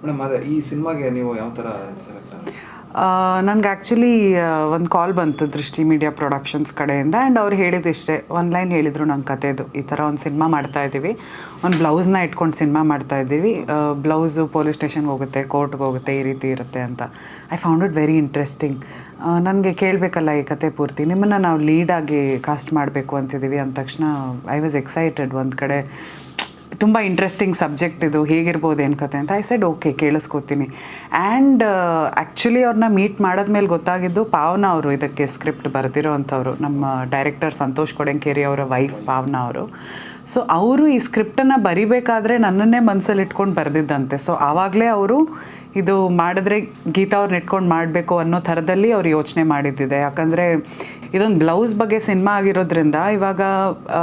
Madam ಅದೇ, ಈ ಸಿನಿಮಾಗೆ ನೀವು ಯಾವ ಥರ ಸೆಲೆಕ್ಟ್ ನನಗೆ ಆ್ಯಕ್ಚುಲಿ ಒಂದು ಕಾಲ್ ಬಂತು ದೃಷ್ಟಿ ಮೀಡಿಯಾ ಪ್ರೊಡಕ್ಷನ್ಸ್ ಕಡೆಯಿಂದ ಆ್ಯಂಡ್ ಅವ್ರು ಹೇಳಿದಿಷ್ಟೇ ಒಂದು ಲೈನ್ ಹೇಳಿದರು ನನ್ನ ಕತೆದು ಈ ಥರ ಒಂದು ಸಿನಿಮಾ ಮಾಡ್ತಾ ಇದ್ದೀವಿ ಒಂದು ಬ್ಲೌಸ್ನ ಇಟ್ಕೊಂಡು ಸಿನಿಮಾ ಮಾಡ್ತಾ ಇದ್ದೀವಿ ಬ್ಲೌಸು ಪೊಲೀಸ್ ಸ್ಟೇಷನ್ಗೆ ಹೋಗುತ್ತೆ ಕೋರ್ಟ್ಗೆ ಹೋಗುತ್ತೆ, ಈ ರೀತಿ ಇರುತ್ತೆ ಅಂತ. I found it very interesting ನನಗೆ ಕೇಳಬೇಕಲ್ಲ ಈ ಕತೆ ಪೂರ್ತಿ. ನಿಮ್ಮನ್ನು ನಾವು ಲೀಡಾಗಿ ಕಾಸ್ಟ್ ಮಾಡಬೇಕು ಅಂತಿದ್ದೀವಿ ಅಂದ ತಕ್ಷಣ ಐ ವಾಸ್ ಎಕ್ಸೈಟೆಡ್ ಒಂದು ಕಡೆ. ತುಂಬ ಇಂಟ್ರೆಸ್ಟಿಂಗ್ ಸಬ್ಜೆಕ್ಟ್ ಇದು. ಹೇಗಿರ್ಬೋದು ಏನು ಕತೆ ಅಂತ ಐ ಸೈಡ್ ಓಕೆ ಕೇಳಿಸ್ಕೊತೀನಿ. ಆ್ಯಂಡ್ ಆ್ಯಕ್ಚುಲಿ ಅವ್ರನ್ನ ಮೀಟ್ ಮಾಡಿದ್ಮೇಲೆ ಗೊತ್ತಾಗಿದ್ದು ಪಾವನ ಅವರು ಇದಕ್ಕೆ ಸ್ಕ್ರಿಪ್ಟ್ ಬರೆದಿರೋ ಅಂಥವ್ರು ನಮ್ಮ ಡೈರೆಕ್ಟರ್ ಸಂತೋಷ್ ಕೊಡಂಕೇರಿ ಅವರ ವೈಫ್ ಪಾವನ ಅವರು. ಸೊ ಅವರು ಈ ಸ್ಕ್ರಿಪ್ಟನ್ನು ಬರಿಬೇಕಾದ್ರೆ ನನ್ನನ್ನೇ ಮನಸ್ಸಲ್ಲಿ ಇಟ್ಕೊಂಡು ಬರೆದಿದ್ದಂತೆ. ಸೊ ಆವಾಗಲೇ ಅವರು ಇದು ಮಾಡಿದ್ರೆ ಗೀತಾ ಅವ್ರನ್ನ ಇಟ್ಕೊಂಡು ಮಾಡಬೇಕು ಅನ್ನೋ ಥರದಲ್ಲಿ ಅವ್ರು ಯೋಚನೆ ಮಾಡಿದ್ದಿದೆ. ಯಾಕಂದರೆ ಇದೊಂದು ಬ್ಲೌಸ್ ಬಗ್ಗೆ ಸಿನಿಮಾ ಆಗಿರೋದ್ರಿಂದ ಇವಾಗ ಆ,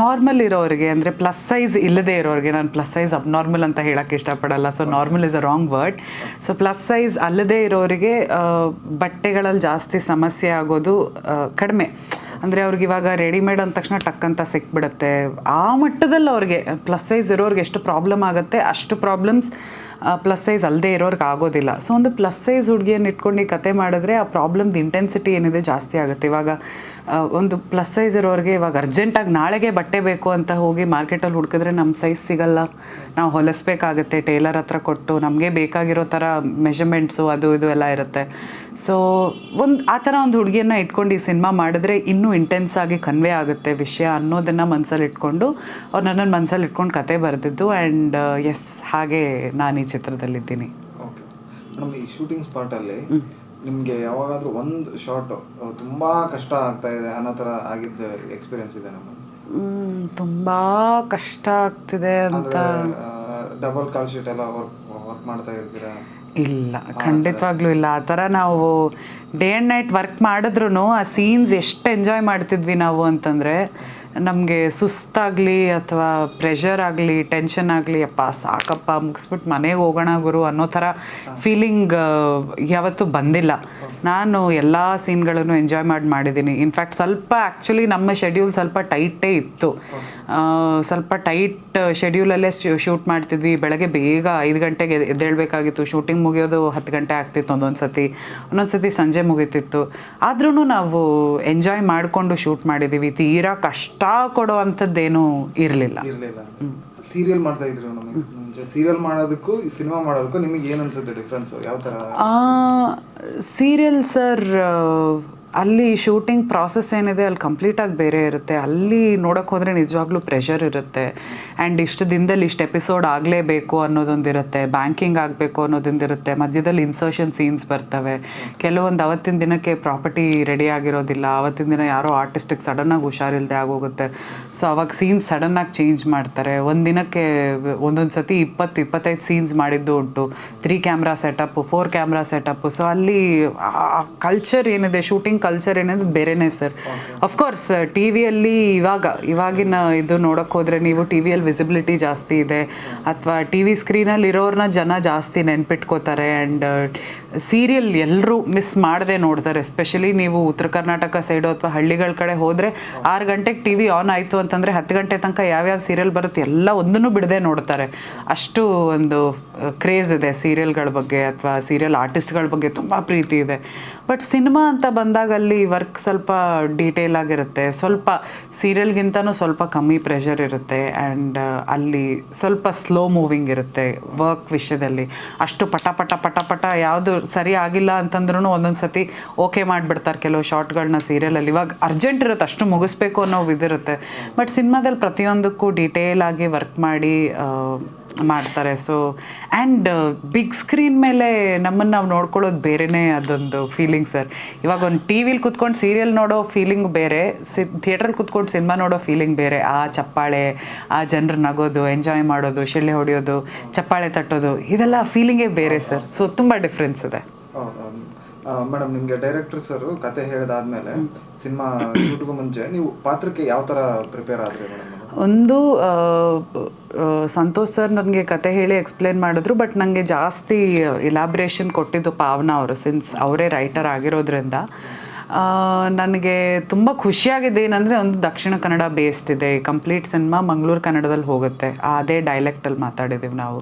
ನಾರ್ಮಲ್ ಇರೋರಿಗೆ ಅಂದರೆ ಪ್ಲಸ್ ಸೈಜ್ ಇಲ್ಲದೆ ಇರೋರಿಗೆ ನಾನು ಪ್ಲಸ್ ಸೈಜ್ ಅಬ್ನಾರ್ಮಲ್ ಅಂತ ಹೇಳೋಕ್ಕೆ ಇಷ್ಟಪಡಲ್ಲ. So normal is a wrong word so plus size ಅಲ್ಲದೆ ಇರೋರಿಗೆ ಬಟ್ಟೆಗಳಲ್ಲಿ ಜಾಸ್ತಿ ಸಮಸ್ಯೆ ಆಗೋದು ಕಡಿಮೆ. ಅಂದರೆ ಅವ್ರಿಗೆ ಇವಾಗ ರೆಡಿಮೇಡ್ ಅಂದ ತಕ್ಷಣ ಟಕ್ ಅಂತ ಸಿಕ್ಬಿಡುತ್ತೆ. ಆ ಮಟ್ಟದಲ್ಲಿ ಅವ್ರಿಗೆ ಪ್ಲಸ್ ಸೈಜ್ ಇರೋರಿಗೆ ಎಷ್ಟು ಪ್ರಾಬ್ಲಮ್ ಆಗುತ್ತೆ, ಅಷ್ಟು ಪ್ರಾಬ್ಲಮ್ಸ್ ಪ್ಲಸ್ ಸೈಜ್ ಅಲ್ಲದೆ ಇರೋರ್ಗೆ ಆಗೋದಿಲ್ಲ. ಸೊ ಒಂದು ಪ್ಲಸ್ ಸೈಜ್ ಹುಡುಗಿಯನ್ನು ಇಟ್ಕೊಂಡು ಕತೆ ಮಾಡಿದ್ರೆ ಆ ಪ್ರಾಬ್ಲಮ್ದು ಇಂಟೆನ್ಸಿಟಿ ಏನಿದೆ ಜಾಸ್ತಿ ಆಗುತ್ತೆ. ಇವಾಗ ಒಂದು ಪ್ಲಸ್ ಸೈಜ್ ಇರೋರಿಗೆ ಇವಾಗ ಅರ್ಜೆಂಟಾಗಿ ನಾಳೆಗೆ ಬಟ್ಟೆ ಬೇಕು ಅಂತ ಹೋಗಿ ಮಾರ್ಕೆಟಲ್ಲಿ ಹುಡುಕಿದ್ರೆ ನಮ್ಮ ಸೈಜ್ ಸಿಗಲ್ಲ. ನಾವು ಹೊಲಿಸ್ಬೇಕಾಗತ್ತೆ ಟೇಲರ್ ಹತ್ರ ಕೊಟ್ಟು ನಮಗೆ ಬೇಕಾಗಿರೋ ಥರ ಮೆಷರ್ಮೆಂಟ್ಸು ಅದು ಇದು ಎಲ್ಲ ಇರುತ್ತೆ. ಸೊ ಒಂದು ಆ ಥರ ಒಂದು ಹುಡುಗಿಯನ್ನು ಇಟ್ಕೊಂಡು ಈ ಸಿನಿಮಾ ಮಾಡಿದ್ರೆ ಇನ್ನೂ ಇಂಟೆನ್ಸ್ ಆಗಿ ಕನ್ವೆ ಆಗುತ್ತೆ ವಿಷಯ ಅನ್ನೋದನ್ನು ಮನಸ್ಸಲ್ಲಿ ಇಟ್ಕೊಂಡು ಅವ್ರು ನನ್ನನ್ನು ಮನಸ್ಸಲ್ಲಿ ಇಟ್ಕೊಂಡು ಕತೆ ಬರೆದಿದ್ದು ಆ್ಯಂಡ್ ಎಸ್ ಹಾಗೆ ನಾನು ಈ ಚಿತ್ರದಲ್ಲಿದ್ದೀನಿ. ಓಕೆ ಮೇಡಮ್ ಈ ಶೂಟಿಂಗ್ ಸ್ಪಾಟಲ್ಲಿ ನಿಮಗೆ ಯಾವಾಗಾದರೂ ಒಂದು ಶಾರ್ಟ್ ತುಂಬ ಕಷ್ಟ ಆಗ್ತಾ ಇದೆ ಅನ್ನೋ ಥರ ಆಗಿದ್ದ ಎಕ್ಸ್ಪೀರಿಯನ್ಸ್ ಇದೆ ನಮ್ಮ ತುಂಬ ಕಷ್ಟ ಆಗ್ತಿದೆ ಅಂತ. ಡಬಲ್ ಕಾಲ್ ಶೀಟ್ ಎಲ್ಲ ವರ್ಕ್ ವರ್ಕ್ ಮಾಡ್ತಾ ಇರ್ತೀರಾ? ಇಲ್ಲ ಖಂಡಿತವಾಗ್ಲೂ ಇಲ್ಲ. ಆ ಥರ ನಾವು ಡೇ ಆ್ಯಂಡ್ ನೈಟ್ ವರ್ಕ್ ಮಾಡಿದ್ರು ಆ ಸೀನ್ಸ್ ಎಷ್ಟು ಎಂಜಾಯ್ ಮಾಡ್ತಿದ್ವಿ ನಾವು ಅಂತಂದರೆ ನಮಗೆ ಸುಸ್ತಾಗಲಿ ಅಥವಾ ಪ್ರೆಷರ್ ಆಗಲಿ ಟೆನ್ಷನ್ ಆಗಲಿ, ಅಪ್ಪ ಸಾಕಪ್ಪ ಮುಗಿಸ್ಬಿಟ್ಟು ಮನೆಗೆ ಹೋಗೋಣ ಗುರು ಅನ್ನೋ ಥರ ಫೀಲಿಂಗ್ ಯಾವತ್ತೂ ಬಂದಿಲ್ಲ. ನಾನು ಎಲ್ಲ ಸೀನ್ಗಳನ್ನು ಎಂಜಾಯ್ ಮಾಡಿ, ಮಾಡಿದ್ದೀನಿ. ಇನ್ಫ್ಯಾಕ್ಟ್ ಸ್ವಲ್ಪ ಆ್ಯಕ್ಚುಲಿ ನಮ್ಮ ಶೆಡ್ಯೂಲ್ ಸ್ವಲ್ಪ ಟೈಟೇ ಇತ್ತು. ಸ್ವಲ್ಪ ಟೈಟ್ ಶೆಡ್ಯೂಲಲ್ಲೇ ಶೂಟ್ ಮಾಡ್ತಿದ್ವಿ. ಬೆಳಗ್ಗೆ ಬೇಗ ಐದು ಗಂಟೆಗೆ ಎದ್- ಎದ್ದೇಳಬೇಕಾಗಿತ್ತು. ಶೂಟಿಂಗ್ ಮುಗಿಯೋದು ಹತ್ತು ಗಂಟೆ ಆಗ್ತಿತ್ತು ಒಂದೊಂದು ಸತಿ ಒಂದೊಂದು ಸತಿ ಸಂಜೆ ಮುಗೀತಿತ್ತು. ಆದ್ರೂ ನಾವು ಎಂಜಾಯ್ ಮಾಡಿಕೊಂಡು ಶೂಟ್ ಮಾಡಿದ್ದೀವಿ ತೀರಾ ಕಷ್ಟ ಕೊಡೋ ಅಂಥದ್ದೇನೂ ಇರಲಿಲ್ಲ. ಇರಲಿಲ್ಲ. ಸೀರಿಯಲ್ ಮಾಡ್ತಾ ಇದ್ರು ನಮಗೆ. ಸೀರಿಯಲ್ ಮಾಡೋದಕ್ಕೂ ಈ ಸಿನಿಮಾ ಮಾಡೋದಕ್ಕೂ ನಿಮಗೆ ಏನು ಅನ್ಸುತ್ತೆ ಡಿಫ್ರೆನ್ಸ್ ಯಾವ ಥರ ಸೀರಿಯಲ್ ಸರ್ ಅಲ್ಲಿ ಶೂಟಿಂಗ್ ಪ್ರಾಸೆಸ್ ಏನಿದೆ, ಅಲ್ಲಿ ಕಂಪ್ಲೀಟಾಗಿ ಬೇರೆ ಇರುತ್ತೆ. ಅಲ್ಲಿ ನೋಡೋಕೆ ಹೋದರೆ ನಿಜವಾಗ್ಲೂ ಪ್ರೆಷರ್ ಇರುತ್ತೆ. ಆ್ಯಂಡ್ ಇಷ್ಟು ದಿನದಲ್ಲಿ ಇಷ್ಟು ಎಪಿಸೋಡ್ ಆಗಲೇಬೇಕು ಅನ್ನೋದೊಂದಿರುತ್ತೆ. ಬ್ಯಾಂಕಿಂಗ್ ಆಗಬೇಕು ಅನ್ನೋದೊಂದಿರುತ್ತೆ. ಮಧ್ಯದಲ್ಲಿ ಇನ್ಸರ್ಷನ್ ಸೀನ್ಸ್ ಬರ್ತವೆ. ಕೆಲವೊಂದು ಅವತ್ತಿನ ದಿನಕ್ಕೆ ಪ್ರಾಪರ್ಟಿ ರೆಡಿ ಆಗಿರೋದಿಲ್ಲ. ಅವತ್ತಿನ ದಿನ ಯಾರೋ ಆರ್ಟಿಸ್ಟಿಗೆ ಸಡನ್ನಾಗಿ ಹುಷಾರಿಲ್ಲದೆ ಆಗೋಗುತ್ತೆ. ಸೊ ಅವಾಗ ಸೀನ್ಸ್ ಸಡನ್ನಾಗಿ ಚೇಂಜ್ ಮಾಡ್ತಾರೆ. ಒಂದು ದಿನಕ್ಕೆ ಒಂದೊಂದು ಸತಿ ಇಪ್ಪತ್ತು, ಇಪ್ಪತ್ತೈದು ಸೀನ್ಸ್ ಮಾಡಿದ್ದು ಉಂಟು. Three camera setup four camera setup so ಅಲ್ಲಿ ಕಲ್ಚರ್ ಏನಿದೆ ಶೂಟಿಂಗ್ ಕಲ್ಚರ್ ಏನದು ಬೇರೆನೇ ಸರ್ ಅಫ್ಕೋರ್ಸ್ ಟಿ ವಿಯಲ್ಲಿ ಇವಾಗ, ಇವಾಗಿನ ಇದು ನೋಡೋಕೆ ಹೋದರೆ ನೀವು ಟಿ ವಿಯಲ್ಲಿ ವಿಸಿಬಿಲಿಟಿ ಜಾಸ್ತಿ ಇದೆ. ಅಥವಾ ಟಿ ವಿ ಸ್ಕ್ರೀನಲ್ಲಿ ಇರೋರನ್ನ ಜನ ಜಾಸ್ತಿ ನೆನ್ಪಿಟ್ಕೋತಾರೆ ಆ್ಯಂಡ್ ಸೀರಿಯಲ್ ಎಲ್ಲರೂ ಮಿಸ್ ಮಾಡದೆ ನೋಡ್ತಾರೆ ಎಸ್ಪೆಷಲಿ ನೀವು ಉತ್ತರ ಕರ್ನಾಟಕ ಸೈಡು ಅಥವಾ ಹಳ್ಳಿಗಳ ಕಡೆ ಹೋದರೆ ಆರು ಗಂಟೆಗೆ ಟಿ ವಿ ಆನ್ ಆಯಿತು ಅಂತಂದರೆ ಹತ್ತು ಗಂಟೆ ತನಕ ಯಾವ್ಯಾವ ಸೀರಿಯಲ್ ಬರುತ್ತೆ ಎಲ್ಲ ಒಂದನ್ನು ಬಿಡದೆ ನೋಡ್ತಾರೆ. ಅಷ್ಟು ಒಂದು ಕ್ರೇಜ್ ಇದೆ ಸೀರಿಯಲ್ಗಳ ಬಗ್ಗೆ ಅಥವಾ ಸೀರಿಯಲ್ ಆರ್ಟಿಸ್ಟ್ಗಳ ಬಗ್ಗೆ ತುಂಬ ಪ್ರೀತಿ ಇದೆ. ಬಟ್ ಸಿನಿಮಾ ಅಂತ ಬಂದಾಗ ಅಲ್ಲಿ ವರ್ಕ್ ಸ್ವಲ್ಪ ಡೀಟೇಲ್ ಆಗಿರುತ್ತೆ. ಸ್ವಲ್ಪ ಸೀರಿಯಲ್ಗಿಂತನೂ ಸ್ವಲ್ಪ ಕಮ್ಮಿ ಪ್ರೆಷರ್ ಇರುತ್ತೆ ಆ್ಯಂಡ್ ಅಲ್ಲಿ ಸ್ವಲ್ಪ ಸ್ಲೋ ಮೂವಿಂಗ್ ಇರುತ್ತೆ ವರ್ಕ್ ವಿಷಯದಲ್ಲಿ. ಅಷ್ಟು ಪಟ ಪಟ ಪಟ ಪಟ ಯಾವುದು ಸರಿ ಆಗಿಲ್ಲ ಅಂತಂದ್ರೂ ಒಂದೊಂದು ಸತಿ ಓಕೆ ಮಾಡಿಬಿಡ್ತಾರೆ ಕೆಲವು ಶಾರ್ಟ್ಗಳನ್ನ ಸೀರಿಯಲಲ್ಲಿ ಇವಾಗ ಅರ್ಜೆಂಟ್ ಇರುತ್ತೆ, ಅಷ್ಟು ಮುಗಿಸ್ಬೇಕು ಅನ್ನೋ ಇದಿರುತ್ತೆ. ಬಟ್ ಸಿನಿಮಾದಲ್ಲಿ ಪ್ರತಿಯೊಂದಕ್ಕೂ ಡೀಟೇಲ್ ಆಗಿ ವರ್ಕ್ ಮಾಡಿ ಮಾಡ್ತಾರೆ. ಸೊ ಆ್ಯಂಡ್ ಬಿಗ್ ಸ್ಕ್ರೀನ್ ಮೇಲೆ ನಮ್ಮನ್ನು ನಾವು ನೋಡ್ಕೊಳ್ಳೋದು ಬೇರೆನೇ ಅದೊಂದು ಫೀಲಿಂಗ್ ಸರ್ ಇವಾಗ ಒಂದು ಟಿ ವಿಲಿ ಕುತ್ಕೊಂಡು ಸೀರಿಯಲ್ ನೋಡೋ ಫೀಲಿಂಗ್ ಬೇರೆ ಸಿ ಥಿಯೇಟ್ರಲ್ಲಿ ಕುತ್ಕೊಂಡು ಸಿನಿಮಾ ನೋಡೋ ಫೀಲಿಂಗ್ ಬೇರೆ. ಆ ಚಪ್ಪಾಳೆ ಆ ಜನರು ನಗೋದು ಎಂಜಾಯ್ ಮಾಡೋದು ಶಿಳ್ಳೆ ಹೊಡೆಯೋದು ಚಪ್ಪಾಳೆ ತಟ್ಟೋದು ಇದೆಲ್ಲ ಫೀಲಿಂಗೇ ಬೇರೆ ಸರ್ ಸೊ ತುಂಬ ಡಿಫ್ರೆನ್ಸ್ ಇದೆ. ಮೇಡಮ್ ನಿಮಗೆ ಡೈರೆಕ್ಟರ್ ಸರ್ ಕತೆ ಹೇಳಿದಾದ್ಮೇಲೆ ಸಿನಿಮಾ ಶೂಟ್ಗೂ ಮುಂಚೆ ನೀವು ಪಾತ್ರಕ್ಕೆ ಯಾವ ಥರ ಪ್ರಿಪೇರ್ ಆದರೆ ಮೇಡಮ್ ಒಂದು ಸಂತೋಷ್ ಸರ್ ನನಗೆ ಕತೆ ಹೇಳಿ ಎಕ್ಸ್ಪ್ಲೇನ್ ಮಾಡಿದ್ರು ಬಟ್ ನನಗೆ ಜಾಸ್ತಿ ಇಲಾಬ್ರೇಷನ್ ಕೊಟ್ಟಿದ್ದು ಪಾವನ ಅವರು ಸಿನ್ಸ್ ಅವರೇ ರೈಟರ್ ಆಗಿರೋದ್ರಿಂದ. ನನಗೆ ತುಂಬ ಖುಷಿಯಾಗಿದೆ ಏನಂದರೆ ಒಂದು ದಕ್ಷಿಣ ಕನ್ನಡ ಬೇಸ್ಡ್ ಇದೆ ಕಂಪ್ಲೀಟ್ ಸಿನಿಮಾ ಮಂಗಳೂರು ಕನ್ನಡದಲ್ಲಿ ಹೋಗುತ್ತೆ, ಅದೇ ಡೈಲೆಕ್ಟಲ್ಲಿ ಮಾತಾಡಿದ್ದೀವಿ ನಾವು.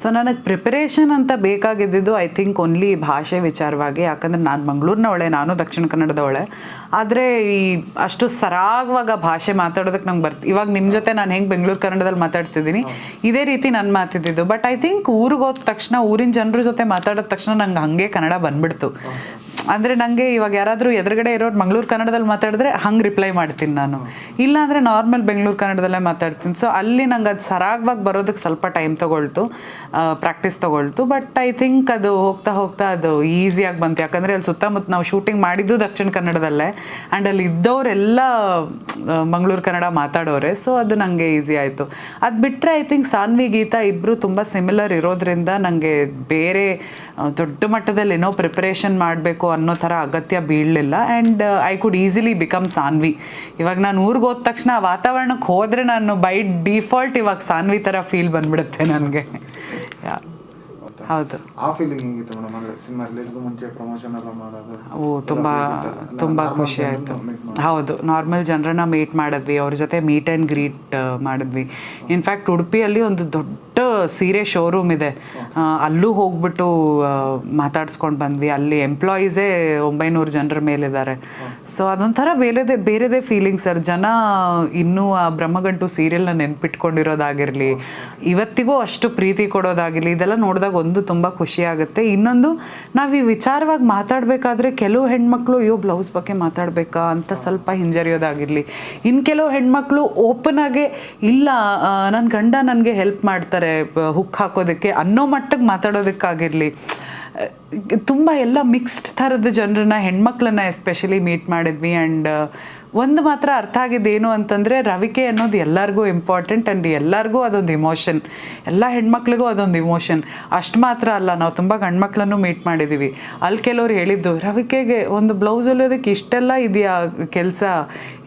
ಸೊ ನನಗೆ ಪ್ರಿಪರೇಷನ್ ಅಂತ ಬೇಕಾಗಿದ್ದಿದ್ದು ಐ ಥಿಂಕ್ ಓನ್ಲಿ ಭಾಷೆ ವಿಚಾರವಾಗಿ. ಯಾಕಂದರೆ ನಾನು ಮಂಗಳೂರಿನವಳೆ ನಾನು ದಕ್ಷಿಣ ಕನ್ನಡದವಳೆ ಆದರೆ ಈ ಅಷ್ಟು ಸರಾಗವಾಗ ಭಾಷೆ ಮಾತಾಡೋದಕ್ಕೆ ನಂಗೆ ಬರ್ತಿ, ಇವಾಗ ನಿಮ್ಮ ಜೊತೆ ನಾನು ಹೆಂಗೆ ಬೆಂಗಳೂರು ಕನ್ನಡದಲ್ಲಿ ಮಾತಾಡ್ತಿದ್ದೀನಿ, ಇದೇ ರೀತಿ ನಾನು ಮಾತಿದ್ದಿದ್ದು. ಬಟ್ ಐ ಥಿಂಕ್ ಊರಿಗೆ ಹೋದ ತಕ್ಷಣ, ಊರಿನ ಜನರ ಜೊತೆ ಮಾತಾಡಿದ ತಕ್ಷಣ ನಂಗೆ ಹಾಗೆ ಕನ್ನಡ ಬಂದ್ಬಿಡ್ತು. ಅಂದರೆ ನನಗೆ ಇವಾಗ ಯಾರಾದರೂ ಎದುರುಗಡೆ ಇರೋರು ಮಂಗಳೂರು ಕನ್ನಡದಲ್ಲಿ ಮಾತಾಡಿದ್ರೆ ಹಂಗೆ ರಿಪ್ಲೈ ಮಾಡ್ತೀನಿ ನಾನು. ಇಲ್ಲ ಅಂದರೆ ನಾರ್ಮಲ್ ಬೆಂಗಳೂರು ಕನ್ನಡದಲ್ಲೇ ಮಾತಾಡ್ತೀನಿ. ಸೊ ಅಲ್ಲಿ ನಂಗೆ ಅದು ಸರಾಗವಾಗಿ ಬರೋದಕ್ಕೆ ಸ್ವಲ್ಪ ಟೈಮ್ ತಗೊಳ್ತು ಪ್ರಾಕ್ಟೀಸ್ ತಗೊಳ್ತು. ಬಟ್ ಐ ಥಿಂಕ್ ಅದು ಹೋಗ್ತಾ ಹೋಗ್ತಾ ಅದು ಈಸಿಯಾಗಿ ಬಂತು. ಯಾಕಂದರೆ ಅಲ್ಲಿ ಸುತ್ತಮುತ್ತ ನಾವು ಶೂಟಿಂಗ್ ಮಾಡಿದ್ದು ದಕ್ಷಿಣ ಕನ್ನಡದಲ್ಲೇ ಆ್ಯಂಡ್ ಅಲ್ಲಿ ಇದ್ದವರೆಲ್ಲ ಮಂಗಳೂರು ಕನ್ನಡ ಮಾತಾಡೋರೆ. ಸೊ ಅದು ನನಗೆ ಈಸಿ ಆಯಿತು. ಅದು ಬಿಟ್ಟರೆ ಐ ಥಿಂಕ್ ಸಾನ್ವಿ ಗೀತಾ ಇಬ್ಬರು ತುಂಬ ಸಿಮಿಲರ್ ಇರೋದ್ರಿಂದ ನನಗೆ ಬೇರೆ ದೊಡ್ಡ ಮಟ್ಟದಲ್ಲಿ ಏನೋ ಪ್ರಿಪ್ರೇಷನ್ ಮಾಡಬೇಕು ಅನ್ನೋ ಥರ ಅಗತ್ಯ ಬೀಳಲಿಲ್ಲ. And I could easily become Sanvi ಇವಾಗ ನಾನು ಊರಿಗೆ ಹೋದ ತಕ್ಷಣ ಆ ವಾತಾವರಣಕ್ಕೆ ಹೋದರೆ ನಾನು ಬೈ ಡಿಫಾಲ್ಟ್ ಇವಾಗ ಸಾನ್ವಿ ಥರ ಫೀಲ್ ಬಂದ್ಬಿಡುತ್ತೆ ನನಗೆ. ಹೌದು. ಆ ಫೀಲಿಂಗ್ ಹೆಂಗಿತ್ತು ಮೇಡಮ್ ಅಂದ್ರೆ ಸಿನಿಮಾ ರಿಲೀಸ್ಗೂ ಮುಂಚೆ ಪ್ರಮೋಷನ್ ಎಲ್ಲ ಮಾಡೋದು ಓ ತುಂಬ ತುಂಬ ಖುಷಿ ಆಯಿತು. ಹೌದು ನಾರ್ಮಲ್ ಜನರನ್ನ ಮೀಟ್ ಮಾಡಿದ್ವಿ. ಅವ್ರ ಜೊತೆ ಮೀಟ್ ಆ್ಯಂಡ್ ಗ್ರೀಟ್ ಮಾಡಿದ್ವಿ. ಇನ್ಫ್ಯಾಕ್ಟ್ ಉಡುಪಿಯಲ್ಲಿ ಒಂದು ದೊಡ್ಡ ಸೀರೆ ಶೋರೂಮ್ ಇದೆ. ಅಲ್ಲೂ ಹೋಗ್ಬಿಟ್ಟು ಮಾತಾಡ್ಸ್ಕೊಂಡು ಬಂದ್ವಿ. ಅಲ್ಲಿ ಎಂಪ್ಲಾಯೀಸೇ ಒಂಬೈನೂರು ಜನರ ಮೇಲಿದ್ದಾರೆ. ಸೊ ಅದೊಂಥರ ಬೇರೆದೇ ಬೇರೆದೇ ಫೀಲಿಂಗ್ ಸರ್ ಜನ ಇನ್ನೂ ಆ ಬ್ರಹ್ಮಗಂಟು ಸೀರಿಯಲ್ನ ನೆನ್ಪಿಟ್ಕೊಂಡಿರೋದಾಗಿರಲಿ, ಇವತ್ತಿಗೂ ಅಷ್ಟು ಪ್ರೀತಿ ಕೊಡೋದಾಗಿರಲಿ, ಇದೆಲ್ಲ ನೋಡಿದಾಗ ಒಂದು ತುಂಬ ಖುಷಿ ಆಗುತ್ತೆ. ಇನ್ನೊಂದು, ನಾವು ಈ ವಿಚಾರವಾಗಿ ಮಾತಾಡಬೇಕಾದ್ರೆ ಕೆಲವು ಹೆಣ್ಮಕ್ಳು, ಅಯ್ಯೋ ಬ್ಲೌಸ್ ಬಗ್ಗೆ ಮಾತಾಡಬೇಕಾ? ಅಂತ ಸ್ವಲ್ಪ ಹಿಂಜರಿಯೋದಾಗಿರಲಿ. ಇನ್ನು ಕೆಲವು ಹೆಣ್ಮಕ್ಳು ಓಪನ್ ಆಗಿ, ಇಲ್ಲ ನನ್ನ ಗಂಡ ನನಗೆ ಹೆಲ್ಪ್ ಮಾಡ್ತಾರೆ. ಹುಕ್ ಹಾಕೋದಕ್ಕೆ ಅನ್ನೋ ಮಟ್ಟಕ್ಕೆ ಮಾತಾಡೋದಕ್ಕಾಗಿರಲಿ ತುಂಬ ಎಲ್ಲ ಮಿಕ್ಸ್ಡ್ ಥರದ ಜನರನ್ನ, ಹೆಣ್ಮಕ್ಳನ್ನ ಎಸ್ಪೆಷಲಿ ಮೀಟ್ ಮಾಡಿದ್ವಿ. ಆ್ಯಂಡ್ ಒಂದು ಮಾತ್ರ ಅರ್ಥ ಆಗಿದ್ದೇನು ಅಂತಂದರೆ ರವಿಕೆ ಅನ್ನೋದು ಎಲ್ಲರಿಗೂ ಇಂಪಾರ್ಟೆಂಟ್ ಆ್ಯಂಡ್ ಎಲ್ಲರಿಗೂ ಅದೊಂದು ಇಮೋಷನ್ ಎಲ್ಲ ಹೆಣ್ಮಕ್ಳಿಗೂ ಅದೊಂದು ಇಮೋಷನ್ ಅಷ್ಟು ಮಾತ್ರ ಅಲ್ಲ, ನಾವು ತುಂಬ ಗಂಡ್ಮಕ್ಳನ್ನು ಮೀಟ್ ಮಾಡಿದ್ದೀವಿ ಅಲ್ಲಿ ಕೆಲವ್ರು ಹೇಳಿದ್ದು, ರವಿಕೆಗೆ ಒಂದು ಬ್ಲೌಸ್ ಹೊಲಿಯೋದಕ್ಕೆ ಇಷ್ಟೆಲ್ಲ ಇದೆಯಾ ಕೆಲಸ?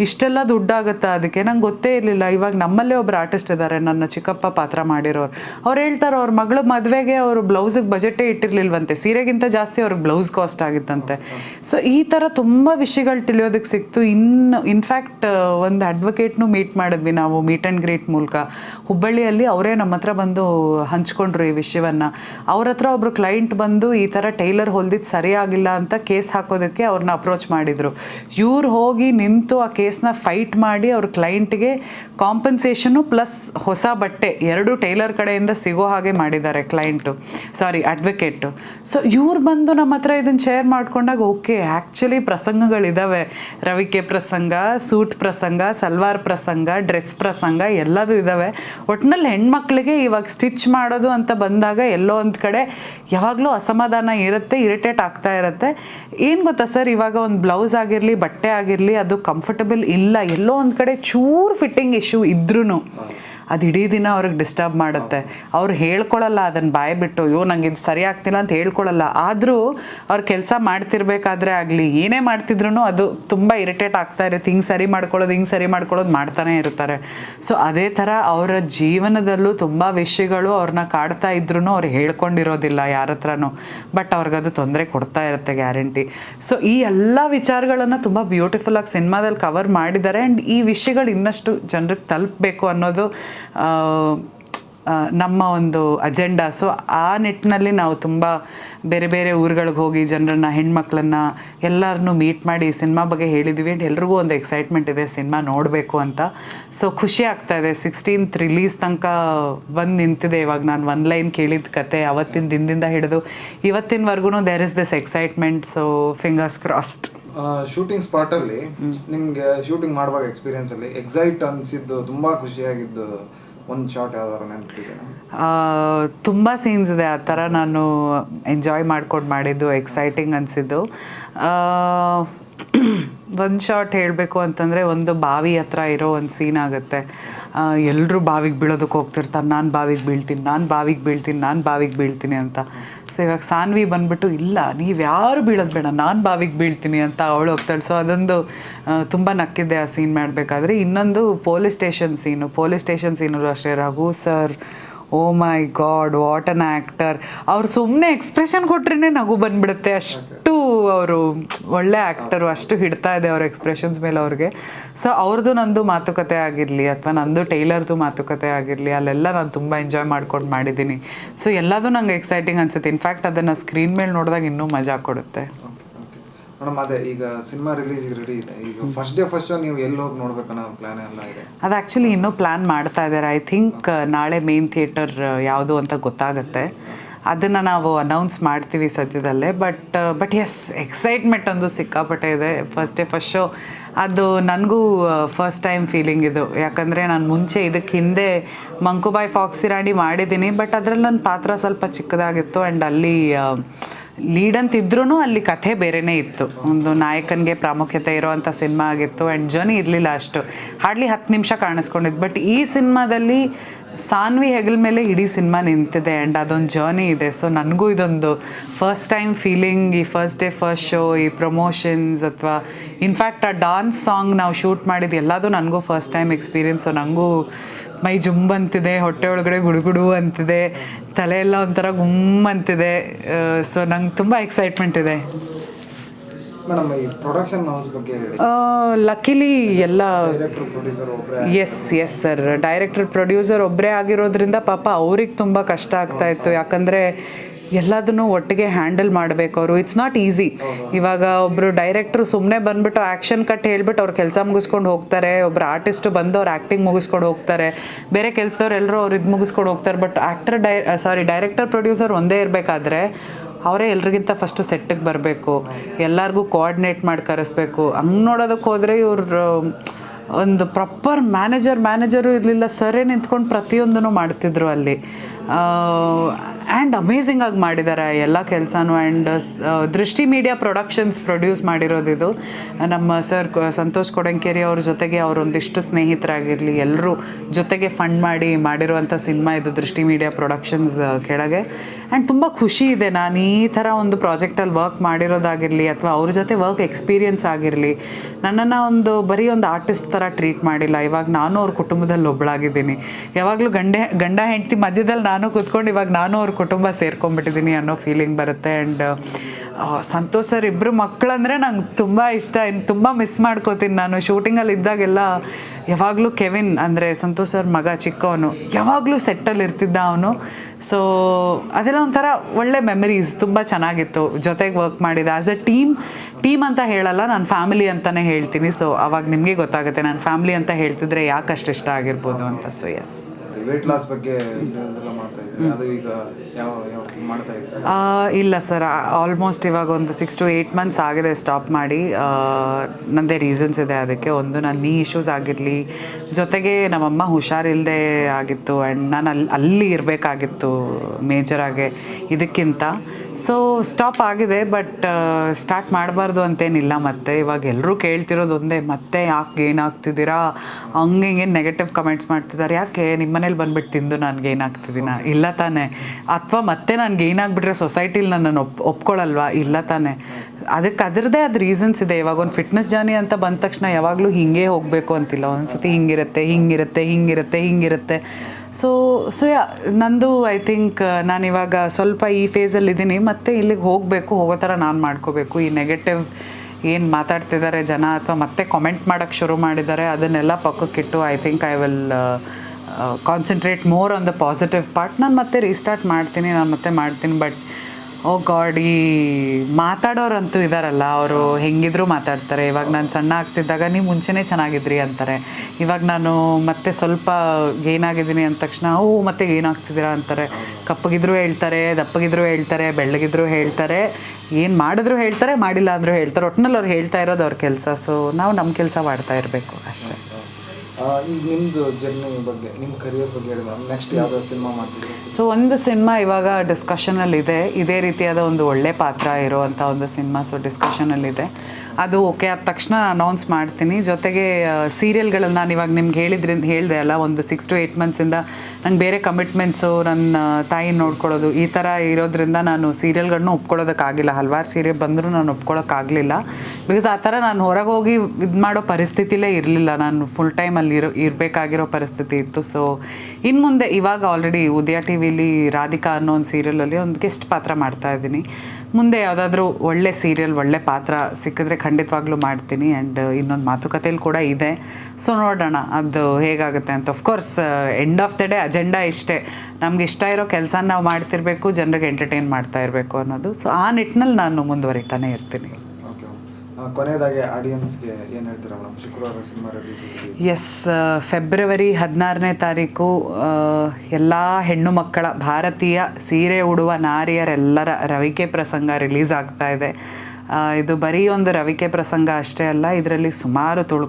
ಇಷ್ಟೆಲ್ಲ ದುಡ್ಡಾಗುತ್ತಾ? ಅದಕ್ಕೆ ನಂಗೆ ಗೊತ್ತೇ ಇರಲಿಲ್ಲ. ಇವಾಗ ನಮ್ಮಲ್ಲೇ ಒಬ್ಬರು ಆರ್ಟಿಸ್ಟ್ ಇದ್ದಾರೆ ನನ್ನ ಚಿಕ್ಕಪ್ಪ ಪಾತ್ರ ಮಾಡಿರೋರು. ಅವ್ರು ಹೇಳ್ತಾರೆ, ಅವ್ರ ಮಗಳ ಮದುವೆಗೆ ಅವರು ಬ್ಲೌಸಿಗೆ ಬಜೆಟೇ ಇಟ್ಟಿರಲಿಲ್ವಂತೆ. ಸೀರೆಗಿಂತ ಜಾಸ್ತಿ ಅವ್ರಿಗೆ ಬ್ಲೌಸ್ ಕಾಸ್ಟ್ ಆಗಿತ್ತಂತೆ. ಸೊ ಈ ಥರ ತುಂಬ ವಿಷಯಗಳು ತಿಳಿಯೋದಕ್ಕೆ ಸಿಕ್ತು. ಇನ್ನು ಇನ್ಫ್ಯಾಕ್ಟ್ ಒಂದು ಅಡ್ವೊಕೇಟ್ನು ಮೀಟ್ ಮಾಡಿದ್ವಿ ನಾವು ಮೀಟ್ ಆ್ಯಂಡ್ ಗ್ರೀಟ್ ಮೂಲಕ. ಹುಬ್ಬಳ್ಳಿಯಲ್ಲಿ ಅವರೇ ನಮ್ಮ ಹತ್ರ ಬಂದು ಹಂಚ್ಕೊಂಡ್ರು ಈ ವಿಷಯವನ್ನು. ಅವ್ರ ಹತ್ರ ಒಬ್ರು ಕ್ಲೈಂಟ್ ಬಂದು ಈ ಥರ ಟೈಲರ್ ಹೊಲ್ದಿದ್ದು ಸರಿಯಾಗಿಲ್ಲ ಅಂತ ಕೇಸ್ ಹಾಕೋದಕ್ಕೆ ಅವ್ರನ್ನ ಅಪ್ರೋಚ್ ಮಾಡಿದರು. ಇವ್ರು ಹೋಗಿ ನಿಂತು ಆ ಕೇಸ್ನ ಫೈಟ್ ಮಾಡಿ ಅವ್ರ ಕ್ಲೈಂಟ್ಗೆ ಕಾಂಪನ್ಸೇಷನು ಪ್ಲಸ್ ಹೊಸ ಬಟ್ಟೆ, ಎರಡು ಟೈಲರ್ ಕಡೆಯಿಂದ ಸಿಗೋ ಹಾಗೆ ಮಾಡಿದ್ದಾರೆ ಕ್ಲೈಂಟು ಸಾರಿ ಅಡ್ವೊಕೇಟು ಸೊ ಇವ್ರು ಬಂದು ನಮ್ಮ ಹತ್ರ ಇದನ್ನು ಶೇರ್ ಮಾಡ್ಕೊಂಡಾಗ ಓಕೆ ಆ್ಯಕ್ಚುಲಿ ಪ್ರಸಂಗಗಳಿದ್ದಾವೆ ರವಿಕೆ ಪ್ರಸಂಗ, ಸೂಟ್ ಪ್ರಸಂಗ, ಸಲ್ವಾರ್ ಪ್ರಸಂಗ, ಡ್ರೆಸ್ ಪ್ರಸಂಗ ಎಲ್ಲದೂ ಇದ್ದಾವೆ ಒಟ್ಟಿನಲ್ಲಿ ಹೆಣ್ಮಕ್ಳಿಗೆ ಇವಾಗ ಸ್ಟಿಚ್ ಮಾಡೋದು ಅಂತ ಬಂದಾಗ ಎಲ್ಲೋ ಒಂದು ಕಡೆ ಯಾವಾಗಲೂ ಅಸಮಾಧಾನ ಇರುತ್ತೆ, ಇರಿಟೇಟ್ ಆಗ್ತಾ ಇರುತ್ತೆ. ಏನು ಗೊತ್ತಾ ಸರ್, ಇವಾಗ ಒಂದು ಬ್ಲೌಸ್ ಆಗಿರಲಿ, ಬಟ್ಟೆ ಆಗಿರಲಿ, ಅದು ಕಂಫರ್ಟಬಲ್ ಇಲ್ಲ. ಎಲ್ಲೋ ಒಂದು ಕಡೆ ಚೂರು ಫಿಟ್ಟಿಂಗ್ ಇಶ್ಯೂ ಇದ್ರೂ ಅದು ಇಡೀ ದಿನ ಅವ್ರಿಗೆ ಡಿಸ್ಟರ್ಬ್ ಮಾಡುತ್ತೆ. ಅವ್ರು ಹೇಳ್ಕೊಳ್ಳಲ್ಲ ಅದನ್ನು ಬಾಯಿ ಬಿಟ್ಟು, ಅಯ್ಯೋ, ನಂಗೆ ಇದು ಸರಿ ಆಗ್ತಿಲ್ಲ ಅಂತ ಹೇಳ್ಕೊಳ್ಳಲ್ಲ ಆದರೂ ಅವ್ರು ಕೆಲಸ ಮಾಡ್ತಿರ್ಬೇಕಾದ್ರೆ ಆಗಲಿ, ಏನೇ ಮಾಡ್ತಿದ್ರು ಅದು ತುಂಬ ಇರಿಟೇಟ್ ಆಗ್ತಾ ಇರುತ್ತೆ. ಹಿಂಗೆ ಸರಿ ಮಾಡ್ಕೊಳ್ಳೋದು, ಹಿಂಗೆ ಸರಿ ಮಾಡ್ಕೊಳ್ಳೋದು ಮಾಡ್ತಾನೆ ಇರ್ತಾರೆ. ಸೊ, ಅದೇ ಥರ ಅವರ ಜೀವನದಲ್ಲೂ ತುಂಬ ವಿಷಯಗಳು ಅವ್ರನ್ನ ಕಾಡ್ತಾ ಇದ್ರೂ ಅವ್ರು ಹೇಳ್ಕೊಂಡಿರೋದಿಲ್ಲ ಯಾರ ಹತ್ರನೂ. ಬಟ್ ಅವ್ರಿಗದು ತೊಂದರೆ ಕೊಡ್ತಾ ಇರುತ್ತೆ, ಗ್ಯಾರಂಟಿ. ಸೊ, ಈ ಎಲ್ಲ ವಿಚಾರಗಳನ್ನು ತುಂಬ ಬ್ಯೂಟಿಫುಲ್ಲಾಗಿ ಸಿನಿಮಾದಲ್ಲಿ ಕವರ್ ಮಾಡಿದ್ದಾರೆ. ಆ್ಯಂಡ್ ಈ ವಿಷಯಗಳು ಇನ್ನಷ್ಟು ಜನರಿಗೆ ತಲುಪಬೇಕು ಅನ್ನೋದು ನಮ್ಮ ಒಂದು ಅಜೆಂಡಾ ಸೊ ಆ ನಿಟ್ಟಿನಲ್ಲಿ ನಾವು ತುಂಬ ಬೇರೆ ಬೇರೆ ಊರುಗಳಿಗೆ ಹೋಗಿ ಜನರನ್ನ, ಹೆಣ್ಮಕ್ಳನ್ನ ಎಲ್ಲರನ್ನೂ ಮೀಟ್ ಮಾಡಿ ಸಿನಿಮಾ ಬಗ್ಗೆ ಹೇಳಿದ್ವಿ. ಆ್ಯಂಡ್ ಎಲ್ರಿಗೂ ಒಂದು ಎಕ್ಸೈಟ್ಮೆಂಟ್ ಇದೆ ಸಿನಿಮಾ ನೋಡಬೇಕು ಅಂತ. ಸೊ ಖುಷಿ ಆಗ್ತಾ ಇದೆ. ಸಿಕ್ಸ್ಟೀನ್ತ್ ರಿಲೀಸ್ ತನಕ ಬಂದು ನಿಂತಿದೆ ಇವಾಗ. ನಾನು ಒನ್ ಲೈನ್ ಕೇಳಿದ ಕತೆ ಅವತ್ತಿನ ದಿನದಿಂದ ಹಿಡಿದು ಇವತ್ತಿನವರೆಗೂ there is this excitement so fingers crossed shooting spot ಅಲ್ಲಿ ನಿಮ್ಗೆ ಶೂಟಿಂಗ್ ಮಾಡುವಾಗ ಎಕ್ಸ್ಪೀರಿಯನ್ಸ್ ಅಲ್ಲಿ ಎಕ್ಸೈಟ್ ಅನ್ಸಿದ್ದು ತುಂಬಾ ಖುಷಿಯಾಗಿದ್ದು ಒಂದು ಶಾಟ್ ಯಾವ್ದಾರು ನೆನಪಿದೆ ತುಂಬ ಸೀನ್ಸ್ ಇದೆ ಆ ಥರ ನಾನು ಎಂಜಾಯ್ ಮಾಡ್ಕೊಂಡು ಮಾಡಿದ್ದು ಎಕ್ಸೈಟಿಂಗ್ ಅನಿಸಿದ್ದು. ಒಂದು ಶಾಟ್ ಹೇಳಬೇಕು ಅಂತಂದರೆ ಒಂದು ಬಾವಿ ಹತ್ರ ಇರೋ ಒಂದು ಸೀನ್ ಆಗುತ್ತೆ. ಎಲ್ಲರೂ ಬಾವಿಗೆ ಬೀಳೋದಕ್ಕೆ ಹೋಗ್ತಿರ್ತಾರೆ. ನಾನು ಬಾವಿಗೆ ಬೀಳ್ತೀನಿ ನಾನು ಬಾವಿಗೆ ಬೀಳ್ತೀನಿ ನಾನು ಬಾವಿಗೆ ಬೀಳ್ತೀನಿ ಅಂತ. ಸೊ ಇವಾಗ ಸಾನ್ವಿ ಬಂದ್ಬಿಟ್ಟು, ಇಲ್ಲ, ನೀವು ಯಾರು ಬೀಳೋದು ಬೇಡ, ನಾನು ಬಾವಿಗೆ ಬೀಳ್ತೀನಿ ಅಂತ ಅವಳು ಹೋಗ್ತಾಳೆ ಸೊ ಅದೊಂದು ತುಂಬ ನಕ್ಕಿದ್ದೆ ಆ ಸೀನ್ ಮಾಡಬೇಕಾದ್ರೆ. ಇನ್ನೊಂದು police station scene police station ಸೀನಲ್ಲೂ ಅಷ್ಟೇ. Raghu sir oh my god what an actor ಅವ್ರು ಸುಮ್ಮನೆ ಎಕ್ಸ್ಪ್ರೆಷನ್ ಕೊಟ್ರೇ ನಗು ಬಂದ್ಬಿಡುತ್ತೆ. ಅಷ್ಟು ಅವರು ಒಳ್ಳೆ ಆ್ಯಕ್ಟರು ಅಷ್ಟು ಹಿಡ್ತಾ ಇದೆ ಅವ್ರ ಎಕ್ಸ್ಪ್ರೆಷನ್ಸ್ ಮೇಲೆ ಅವ್ರಿಗೆ. ಸೊ ಅವ್ರದ್ದು ನಂದು ಮಾತುಕತೆ ಆಗಿರಲಿ ಅಥವಾ ನಂದು ಟೈಲರ್ದು ಮಾತುಕತೆ ಆಗಿರಲಿ, ಅಲ್ಲೆಲ್ಲ ನಾನು ತುಂಬ ಎಂಜಾಯ್ ಮಾಡ್ಕೊಂಡು ಮಾಡಿದ್ದೀನಿ. ಸೊ ಎಲ್ಲದೂ ನಂಗೆ ಎಕ್ಸೈಟಿಂಗ್ ಅನ್ಸುತ್ತೆ. ಇನ್ಫ್ಯಾಕ್ಟ್ ಅದನ್ನು ಸ್ಕ್ರೀನ್ ಮೇಲೆ ನೋಡಿದಾಗ ಇನ್ನೂ ಮಜಾ ಕೊಡುತ್ತೆ. ಮೇಡಮ್ ಅದೇ ಈಗ ಸಿನಿಮಾ ರಿಲೀಸ್ ರೆಡಿ ಇದೆ. ಈಗ ಫಸ್ಟ್ ಡೇ ಫಸ್ಟ್ ಶೋ ನೀವು ಎಲ್ಲಿ ಹೋಗಿ ನೋಡ್ಬೇಕನ್ನೋ ಪ್ಲಾನ್ ಎಲ್ಲ ಇದೆ. ಅದು ಆ್ಯಕ್ಚುಲಿ ಇನ್ನೂ ಪ್ಲ್ಯಾನ್ ಮಾಡ್ತಾ ಇದ್ದಾರೆ. ಐ ಥಿಂಕ್ ನಾಳೆ ಮೇನ್ ಥಿಯೇಟರ್ ಯಾವುದು ಅಂತ ಗೊತ್ತಾಗುತ್ತೆ. ಅದನ್ನು ನಾವು ಅನೌನ್ಸ್ ಮಾಡ್ತೀವಿ ಸದ್ಯದಲ್ಲೇ. ಬಟ್ ಬಟ್ ಎಸ್ ಎಕ್ಸೈಟ್ಮೆಂಟ್ ಒಂದು ಸಿಕ್ಕಾಪಟ್ಟೆ ಇದೆ. ಫಸ್ಟ್ ಡೇ ಫಸ್ಟ್ ಶೋ ಅದು ನನಗೂ ಫಸ್ಟ್ ಟೈಮ್ ಫೀಲಿಂಗ್ ಇದು. ಯಾಕಂದರೆ ನಾನು ಮುಂಚೆ ಇದಕ್ಕೆ ಹಿಂದೆ ಮಂಕುಬಾಯ್ ಫಾಕ್ಸಿ ರಾಣಿ ಮಾಡಿದ್ದೀನಿ. ಬಟ್ ಅದರಲ್ಲಿ ನನ್ನ ಪಾತ್ರ ಸ್ವಲ್ಪ ಚಿಕ್ಕದಾಗಿತ್ತು. ಆ್ಯಂಡ್ ಅಲ್ಲಿ ಲೀಡ್ ಅಂತ ಇದ್ರೂ ಅಲ್ಲಿ ಕಥೆ ಬೇರೆನೇ ಇತ್ತು. ಒಂದು ನಾಯಕನಿಗೆ ಪ್ರಾಮುಖ್ಯತೆ ಇರೋವಂಥ ಸಿನಿಮಾ ಆಗಿತ್ತು ಆ್ಯಂಡ್ ಜರ್ನಿ ಇರಲಿಲ್ಲ ಅಷ್ಟು. ಹಾರ್ಡ್ಲಿ ಹತ್ತು ನಿಮಿಷ ಕಾಣಿಸ್ಕೊಂಡಿದ್ದು. ಬಟ್ ಈ ಸಿನಿಮಾದಲ್ಲಿ ಸಾನ್ವಿ ಹೆಗಲ್ ಮೇಲೆ ಇಡೀ ಸಿನಿಮಾ ನಿಂತಿದೆ ಆ್ಯಂಡ್ ಅದೊಂದು ಜರ್ನಿ ಇದೆ. ಸೊ ನನಗೂ ಇದೊಂದು ಫಸ್ಟ್ ಟೈಮ್ ಫೀಲಿಂಗ್ ಈ ಫಸ್ಟ್ ಡೇ ಫಸ್ಟ್ ಶೋ ಈ ಪ್ರಮೋಷನ್ಸ್ ಅಥವಾ ಇನ್ಫ್ಯಾಕ್ಟ್ ಆ ಡಾನ್ಸ್ ಸಾಂಗ್ ನಾವು ಶೂಟ್ ಮಾಡಿದ್ದು ಎಲ್ಲದೂ ನನಗೂ ಫಸ್ಟ್ ಟೈಮ್ ಎಕ್ಸ್ಪೀರಿಯನ್ಸ್ ಸೊ ನನಗೂ ಮೈ ಜುಂಬ್ ಅಂತಿದೆ ಹೊಟ್ಟೆ ಒಳಗಡೆ ಗುಡುಗುಡು ಅಂತಿದೆ ತಲೆ ಎಲ್ಲ ಒಂಥರ ಗುಮ್ ಅಂತಿದೆ. ಸೊ ನಂಗೆ ತುಂಬ ಎಕ್ಸೈಟ್ಮೆಂಟ್ ಇದೆ. ಲಕ್ಕಿಲಿ ಎಲ್ಲ S S sir director producer ಒಬ್ಬರೇ ಆಗಿರೋದ್ರಿಂದ ಪಾಪ ಅವ್ರಿಗೆ ತುಂಬ ಕಷ್ಟ ಆಗ್ತಾ ಇತ್ತು. ಯಾಕಂದರೆ ಎಲ್ಲದನ್ನು ಒಟ್ಟಿಗೆ ಹ್ಯಾಂಡಲ್ ಮಾಡಬೇಕು ಅವರು. ಇಟ್ಸ್ ನಾಟ್ ಈಸಿ ಇವಾಗ ಒಬ್ಬರು ಡೈರೆಕ್ಟ್ರು ಸುಮ್ಮನೆ ಬಂದ್ಬಿಟ್ಟು ಆ್ಯಕ್ಷನ್ ಕಟ್ ಹೇಳ್ಬಿಟ್ಟು ಅವ್ರು ಕೆಲಸ ಮುಗಿಸ್ಕೊಂಡು ಹೋಗ್ತಾರೆ ಒಬ್ರು ಆರ್ಟಿಸ್ಟು ಬಂದು ಅವ್ರು ಆ್ಯಕ್ಟಿಂಗ್ ಮುಗಿಸ್ಕೊಂಡು ಹೋಗ್ತಾರೆ ಬೇರೆ ಕೆಲಸದವ್ರು ಎಲ್ಲರೂ ಅವ್ರು ಇದು ಮುಗಿಸ್ಕೊಂಡು ಹೋಗ್ತಾರೆ but actor die sorry director producer ಒಂದೇ ಇರಬೇಕಾದ್ರೆ ಅವರೇ ಎಲ್ರಿಗಿಂತ ಫಸ್ಟು ಸೆಟ್ಟಿಗೆ ಬರಬೇಕು. ಎಲ್ಲರಿಗೂ ಕೋಆರ್ಡಿನೇಟ್ ಮಾಡಿ ಕರೆಸ್ಬೇಕು. ಹಂಗೆ ನೋಡೋದಕ್ಕೆ ಹೋದರೆ ಇವರು ಒಂದು ಪ್ರಾಪರ್ ಮ್ಯಾನೇಜರ್ ಮ್ಯಾನೇಜರು ಇರಲಿಲ್ಲ ಸರೇ ನಿಂತ್ಕೊಂಡು ಪ್ರತಿಯೊಂದನ್ನು ಮಾಡ್ತಿದ್ರು ಅಲ್ಲಿ. ಆ್ಯಂಡ್ ಅಮೇಝಿಂಗ್ ಆಗಿ ಮಾಡಿದ್ದಾರೆ ಎಲ್ಲ ಕೆಲಸನೂ ಆ್ಯಂಡ್ ದೃಷ್ಟಿ ಮೀಡಿಯಾ ಪ್ರೊಡಕ್ಷನ್ಸ್ ಪ್ರೊಡ್ಯೂಸ್ ಮಾಡಿರೋದಿದು ನಮ್ಮ ಸರ್ ಸಂತೋಷ್ ಕೊಡಂಕೇರಿ ಅವ್ರ ಜೊತೆಗೆ ಅವರೊಂದಿಷ್ಟು ಸ್ನೇಹಿತರಾಗಿರಲಿ ಎಲ್ಲರೂ ಜೊತೆಗೆ ಫಂಡ್ ಮಾಡಿ ಮಾಡಿರುವಂಥ ಸಿನಿಮಾ ಇದು ದೃಷ್ಟಿ ಮೀಡಿಯಾ ಪ್ರೊಡಕ್ಷನ್ಸ್ ಕೆಳಗೆ. ಆ್ಯಂಡ್ ತುಂಬ ಖುಷಿ ಇದೆ, ನಾನು ಈ ಥರ ಒಂದು ಪ್ರಾಜೆಕ್ಟಲ್ಲಿ ವರ್ಕ್ ಮಾಡಿರೋದಾಗಿರಲಿ ಅಥವಾ ಅವ್ರ ಜೊತೆ ವರ್ಕ್ ಎಕ್ಸ್ಪೀರಿಯನ್ಸ್ ಆಗಿರಲಿ, ನನ್ನನ್ನು ಒಂದು ಬರೀ ಒಂದು ಆರ್ಟಿಸ್ಟ್ ಥರ ಟ್ರೀಟ್ ಮಾಡಿಲ್ಲ. ಇವಾಗ ನಾನು ಅವ್ರ ಕುಟುಂಬದಲ್ಲಿ ಒಬ್ಬಳಾಗಿದ್ದೀನಿ ಯಾವಾಗಲೂ ಗಂಡ ಗಂಡ ಹೆಂಡತಿ ಮಧ್ಯದಲ್ಲಿ ನಾನು ಕೂತ್ಕೊಂಡು ಇವಾಗ ನಾನು ಅವ್ರ ಕುಟುಂಬ ಸೇರ್ಕೊಂಡ್ಬಿಟ್ಟಿದ್ದೀನಿ ಅನ್ನೋ ಫೀಲಿಂಗ್ ಬರುತ್ತೆ. ಆ್ಯಂಡ್ ಸಂತೋಷ್ ಸರ್ ಇಬ್ಬರು ಮಕ್ಕಳಂದರೆ ನಂಗೆ ತುಂಬ ಇಷ್ಟ. ಇನ್ನು ತುಂಬ ಮಿಸ್ ಮಾಡ್ಕೋತೀನಿ ನಾನು. ಶೂಟಿಂಗಲ್ಲಿ ಇದ್ದಾಗೆಲ್ಲ ಯಾವಾಗಲೂ ಕೆವಿನ್ ಅಂದರೆ ಸಂತೋಷ್ ಸರ್ ಮಗ ಚಿಕ್ಕವನು, ಯಾವಾಗಲೂ ಸೆಟ್ಟಲ್ಲಿ ಇರ್ತಿದ್ದ ಅವನು. ಸೊ ಅದೆಲ್ಲ ಒಂಥರ ಒಳ್ಳೆ ಮೆಮರೀಸ್ ತುಂಬ ಚೆನ್ನಾಗಿತ್ತು. ಜೊತೆಗೆ ವರ್ಕ್ ಮಾಡಿದ. ಆ್ಯಸ್ ಅ ಟೀಮ್ ಟೀಮ್ ಅಂತ ಹೇಳಲ್ಲ, ನಾನು ಫ್ಯಾಮಿಲಿ ಅಂತಲೇ ಹೇಳ್ತೀನಿ. ಸೊ ಅವಾಗ ನಿಮಗೆ ಗೊತ್ತಾಗುತ್ತೆ, ನಾನು ಫ್ಯಾಮಿಲಿ ಅಂತ ಹೇಳ್ತಿದ್ರೆ ಯಾಕಷ್ಟು ಇಷ್ಟ ಆಗಿರ್ಬೋದು ಅಂತ. ಸೊ ಎಸ್ ವೇಟ್ ಲಾಸ್ ಬಗ್ಗೆ ಈಗ ಇಲ್ಲ ಸರ್ ಆಲ್ಮೋಸ್ಟ್ ಇವಾಗ ಒಂದು ಸಿಕ್ಸ್ ಟು ಏಯ್ಟ್ ಮಂತ್ಸ್ ಆಗಿದೆ ಸ್ಟಾಪ್ ಮಾಡಿ. ನನ್ನದೇ ರೀಸನ್ಸ್ ಇದೆ ಅದಕ್ಕೆ. ಒಂದು ನನ್ನ ನೀ ಇಶ್ಯೂಸ್ ಆಗಿರಲಿ, ಜೊತೆಗೆ ನಮ್ಮಮ್ಮ ಹುಷಾರಿಲ್ಲದೆ ಆಗಿತ್ತು ಆ್ಯಂಡ್ ನಾನು ಅಲ್ಲಿ ಅಲ್ಲಿ ಇರಬೇಕಾಗಿತ್ತು ಮೇಜರಾಗೆ ಇದಕ್ಕಿಂತ. ಸೊ ಸ್ಟಾಪ್ ಆಗಿದೆ ಬಟ್ ಸ್ಟಾರ್ಟ್ ಮಾಡಬಾರ್ದು ಅಂತೇನಿಲ್ಲ ಮತ್ತೆ. ಇವಾಗ ಎಲ್ಲರೂ ಕೇಳ್ತಿರೋದು ಒಂದೇ ಮತ್ತೆ ಯಾಕೆ ಏನಾಗ್ತಿದ್ದೀರಾ? ಹಂಗೆ ಹಿಂಗೆ ನೆಗೆಟಿವ್ ಕಮೆಂಟ್ಸ್ ಮಾಡ್ತಿದ್ದಾರೆ. ಯಾಕೆ? ನಿಮ್ಮ ಮನೇಲಿ ಬಂದ್ಬಿಟ್ಟು ತಿಂದು ನನಗೆ ಏನಾಗ್ತಿದ್ದೀನ? ಇಲ್ಲ ತಾನೇ. ಅಥವಾ ಮತ್ತೆ ನನಗೆ ಏನಾಗ್ಬಿಟ್ರೆ ಸೊಸೈಟಿಲಿ ನನ್ನನ್ನು ಒಪ್ ಒಪ್ಕೊಳ್ಳಲ್ವಾ ಇಲ್ಲ ತಾನೇ. ಅದಕ್ಕೆ ಅದರದೇ ಅದು ರೀಸನ್ಸ್ ಇದೆ. ಇವಾಗ ಒಂದು ಫಿಟ್ನೆಸ್ ಜರ್ನಿ ಅಂತ ಬಂದ ತಕ್ಷಣ ಯಾವಾಗಲೂ ಹಿಂಗೆ ಹೋಗಬೇಕು ಅಂತಿಲ್ಲ. ಒಂದ್ಸತಿ ಹಿಂಗಿರುತ್ತೆ ಹಿಂಗಿರುತ್ತೆ ಹಿಂಗಿರುತ್ತೆ ಹಿಂಗಿರುತ್ತೆ. ಸೊ ಸೊ ಯಾ ನಂದು ಐ ಥಿಂಕ್ ನಾನಿವಾಗ ಸ್ವಲ್ಪ ಈ ಫೇಸಲ್ಲಿ ಇದ್ದೀನಿ ಮತ್ತು ಇಲ್ಲಿಗೆ ಹೋಗಬೇಕು, ಹೋಗೋ ಥರ ನಾನು ಮಾಡ್ಕೋಬೇಕು. ಈ ನೆಗೆಟಿವ್ ಏನು ಮಾತಾಡ್ತಿದ್ದಾರೆ ಜನ ಅಥವಾ ಮತ್ತೆ ಕಾಮೆಂಟ್ ಮಾಡೋಕ್ಕೆ ಶುರು ಮಾಡಿದ್ದಾರೆ, ಅದನ್ನೆಲ್ಲ ಪಕ್ಕಕ್ಕಿಟ್ಟು I think I will concentrate more on the positive part ನಾನು ಮತ್ತೆ ರೀಸ್ಟಾರ್ಟ್ ಮಾಡ್ತೀನಿ, ನಾನು ಮತ್ತೆ ಮಾಡ್ತೀನಿ ಬಟ್ ಓ ಗಾಡ್, ಈ ಮಾತಾಡೋರಂತೂ ಇದಾರಲ್ಲ, ಅವರು ಹೆಂಗಿದ್ರು ಮಾತಾಡ್ತಾರೆ. ಇವಾಗ ನಾನು ಸಣ್ಣ ಆಗ್ತಿದ್ದಾಗ ನೀವು ಮುಂಚೆನೇ ಚೆನ್ನಾಗಿದ್ರಿ ಅಂತಾರೆ. ಇವಾಗ ನಾನು ಮತ್ತೆ ಸ್ವಲ್ಪ ಏನಾಗಿದ್ದೀನಿ ಅಂದ ತಕ್ಷಣ, ಓ, ಮತ್ತೆ ಏನಾಗ್ತಿದ್ದೀರಾ ಅಂತಾರೆ. ಕಪ್ಪಗಿದ್ರು ಹೇಳ್ತಾರೆ, ದಪ್ಪಗಿದ್ರು ಹೇಳ್ತಾರೆ, ಬೆಳ್ಳಗಿದ್ರು ಹೇಳ್ತಾರೆ. ಏನು ಮಾಡಿದ್ರು ಹೇಳ್ತಾರೆ, ಮಾಡಿಲ್ಲ ಅಂದರೂ ಹೇಳ್ತಾರೆ. ಒಟ್ಟಿನಲ್ಲಿ ಅವ್ರು ಹೇಳ್ತಾ ಇರೋದು ಅವ್ರ ಕೆಲಸ. ಸೊ ನಾವು ನಮ್ಮ ಕೆಲಸ ಮಾಡ್ತಾ ಇರಬೇಕು ಅಷ್ಟೇ. ಈಗ ನಿಮ್ದು ಜರ್ನಿ ಬಗ್ಗೆ ನಿಮ್ಮ ಕರಿಯರ್ ಬಗ್ಗೆ ಹೇಳಿ ಮ್ಯಾಮ್ ನೆಕ್ಸ್ಟ್ ಯಾವ್ದಾದ್ರು ಸಿನಿಮಾ ಮಾಡ್ತೀವಿ ಸೊ ಒಂದು ಸಿನಿಮಾ ಇವಾಗ ಡಿಸ್ಕಷನಲ್ಲಿ ಇದೆ. ಇದೇ ರೀತಿಯಾದ ಒಂದು ಒಳ್ಳೆ ಪಾತ್ರ ಇರುವಂಥ ಒಂದು ಸಿನಿಮಾ ಸೊ ಡಿಸ್ಕಷನಲ್ಲಿದೆ ಅದು ಓಕೆ ಆದ ತಕ್ಷಣ ಅನೌನ್ಸ್ ಮಾಡ್ತೀನಿ. ಜೊತೆಗೆ ಸೀರಿಯಲ್ಗಳನ್ನು ನಾನು ಇವಾಗ ನಿಮ್ಗೆ ಹೇಳಿದ್ರಿಂದ ಹೇಳಿದೆ ಅಲ್ಲ ಒಂದು ಸಿಕ್ಸ್ ಟು ಏಯ್ಟ್ ಮಂತ್ಸಿಂದ ನಂಗೆ ಬೇರೆ ಕಮಿಟ್ಮೆಂಟ್ಸು ನನ್ನ ತಾಯಿ ನೋಡ್ಕೊಳ್ಳೋದು ಈ ಥರ ಇರೋದ್ರಿಂದ ನಾನು ಸೀರಿಯಲ್ಗಳನ್ನ ಒಪ್ಕೊಳ್ಳೋದಕ್ಕಾಗಿಲ್ಲ. ಹಲವಾರು ಸೀರಿಯಲ್ ಬಂದರೂ ನಾನು ಒಪ್ಕೊಳ್ಳೋಕ್ಕಾಗಲಿಲ್ಲ. ಬಿಕಾಸ್ ಆ ಥರ ನಾನು ಹೊರಗೆ ಹೋಗಿ ಇದು ಮಾಡೋ ಪರಿಸ್ಥಿತಿಲೇ ಇರಲಿಲ್ಲ. ನಾನು ಫುಲ್ ಟೈಮ್ ಅಲ್ಲಿ ಇರೋ ಇರಬೇಕಾಗಿರೋ ಪರಿಸ್ಥಿತಿ ಇತ್ತು. ಸೊ ಇನ್ನು ಮುಂದೆ ಇವಾಗ ಆಲ್ರೆಡಿ ಉದಯ ಟಿ ವಿಲಿ ರಾಧಿಕಾ ಅನ್ನೋ ಒಂದು ಸೀರಿಯಲಲ್ಲಿ ಒಂದು ಗೆಸ್ಟ್ ಪಾತ್ರ ಮಾಡ್ತಾ ಇದ್ದೀನಿ. ಮುಂದೆ ಯಾವುದಾದ್ರೂ ಒಳ್ಳೆ ಸೀರಿಯಲ್ ಒಳ್ಳೆ ಪಾತ್ರ ಸಿಕ್ಕಿದ್ರೆ ಖಂಡಿತವಾಗ್ಲೂ ಮಾಡ್ತೀನಿ. ಆ್ಯಂಡ್ ಇನ್ನೊಂದು ಮಾತುಕತೆಯಲ್ಲಿ ಕೂಡ ಇದೆ. ಸೊ ನೋಡೋಣ ಅದು ಹೇಗಾಗುತ್ತೆ ಅಂತ. Of course end of the day agenda ಇಷ್ಟೇ. ನಮ್ಗೆ ಇಷ್ಟ ಇರೋ ಕೆಲಸ ನಾವು ಮಾಡ್ತಿರಬೇಕು, ಜನರಿಗೆ ಎಂಟರ್ಟೈನ್ ಮಾಡ್ತಾ ಇರಬೇಕು ಅನ್ನೋದು. ಸೊ ಆ ನಿಟ್ಟಿನಲ್ಲಿ ನಾನು ಮುಂದುವರಿತಾನೆ ಇರ್ತೀನಿ. ಕೊನೆಯದಾಗಿ ಆಡಿಯನ್ಸ್ಗೆ ಏನು ಹೇಳ್ತೀರಾ ಮೇಡಮ್ ಶುಕ್ರವಾರ ಸಿನಿಮಾ ರಿಲೀಸ್ ಎಸ್ ಫೆಬ್ರವರಿ ಹದಿನಾರನೇ ತಾರೀಕು ಎಲ್ಲ ಹೆಣ್ಣು ಮಕ್ಕಳ, ಭಾರತೀಯ ಸೀರೆ ಉಡುವ ನಾರಿಯರೆಲ್ಲರ ರವಿಕೆ ಪ್ರಸಂಗ ರಿಲೀಸ್ ಆಗ್ತಾ ಇದೆ. ಇದು ಬರೀ ಒಂದು ರವಿಕೆ ಪ್ರಸಂಗ ಅಷ್ಟೇ ಅಲ್ಲ, ಇದರಲ್ಲಿ ಸುಮಾರು ತುಳ್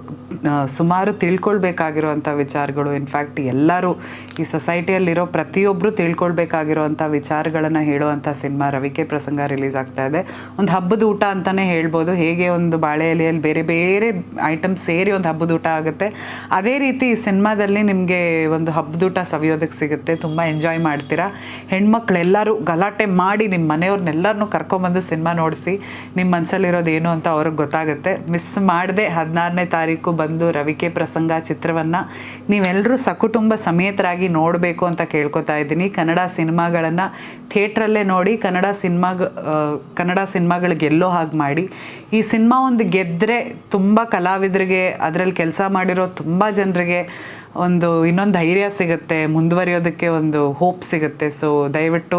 ಸುಮಾರು ತಿಳ್ಕೊಳ್ಬೇಕಾಗಿರುವಂಥ ವಿಚಾರಗಳು. ಇನ್ಫ್ಯಾಕ್ಟ್ ಎಲ್ಲರೂ ಈ ಸೊಸೈಟಿಯಲ್ಲಿರೋ ಪ್ರತಿಯೊಬ್ಬರು ತಿಳ್ಕೊಳ್ಬೇಕಾಗಿರುವಂಥ ವಿಚಾರಗಳನ್ನು ಹೇಳುವಂಥ ಸಿನಿಮಾ ರವಿಕೆ ಪ್ರಸಂಗ ರಿಲೀಸ್ ಆಗ್ತಾ ಇದೆ. ಒಂದು ಹಬ್ಬದ ಊಟ ಅಂತಲೇ ಹೇಳ್ಬೋದು. ಹೇಗೆ ಒಂದು ಬಾಳೆ ಎಲೆಯಲ್ಲಿ ಬೇರೆ ಬೇರೆ ಐಟಮ್ ಸೇರಿ ಒಂದು ಹಬ್ಬದ ಊಟ ಆಗುತ್ತೆ. ಅದೇ ರೀತಿ ಈ ಸಿನಿಮಾದಲ್ಲಿ ನಿಮಗೆ ಒಂದು ಹಬ್ಬದ ಊಟ ಸವಿಯೋದಕ್ಕೆ ಸಿಗುತ್ತೆ. ತುಂಬ ಎಂಜಾಯ್ ಮಾಡ್ತೀರಾ. ಹೆಣ್ಮಕ್ಳೆಲ್ಲರೂ ಗಲಾಟೆ ಮಾಡಿ ನಿಮ್ಮ ಮನೆಯವ್ರನ್ನೆಲ್ಲರನ್ನೂ ಕರ್ಕೊಂಬಂದು ಸಿನಿಮಾ ನೋಡಿಸಿ, ನಿಮ್ಮ ಮನಸ್ಸಲ್ಲಿರೋದು ಏನು ಅಂತ ಅವ್ರಿಗೆ ಗೊತ್ತಾಗುತ್ತೆ. ಮಿಸ್ ಮಾಡದೆ ಹದಿನಾರನೇ ತಾರೀಕು ಬಂದು ರವಿಕೆ ಪ್ರಸಂಗ ಚಿತ್ರವನ್ನು ನೀವೆಲ್ಲರೂ ಸಕುಟುಂಬ ಸಮೇತರಾಗಿ ನೋಡಬೇಕು ಅಂತ ಕೇಳ್ಕೊತಾ ಇದ್ದೀನಿ. ಕನ್ನಡ ಸಿನಿಮಾಗಳನ್ನು ಥಿಯೇಟ್ರಲ್ಲೇ ನೋಡಿ, ಕನ್ನಡ ಸಿನಿಮಾ ಕನ್ನಡ ಸಿನಿಮಾಗಳು ಗೆಲ್ಲೋ ಹಾಗೆ ಮಾಡಿ. ಈ ಸಿನಿಮಾ ಒಂದು ಗೆದ್ದರೆ ತುಂಬ ಕಲಾವಿದರಿಗೆ, ಅದರಲ್ಲಿ ಕೆಲಸ ಮಾಡಿರೋ ತುಂಬ ಜನರಿಗೆ ಒಂದು ಇನ್ನೊಂದು ಧೈರ್ಯ ಸಿಗುತ್ತೆ, ಮುಂದುವರಿಯೋದಕ್ಕೆ ಒಂದು ಹೋಪ್ ಸಿಗುತ್ತೆ. ಸೊ ದಯವಿಟ್ಟು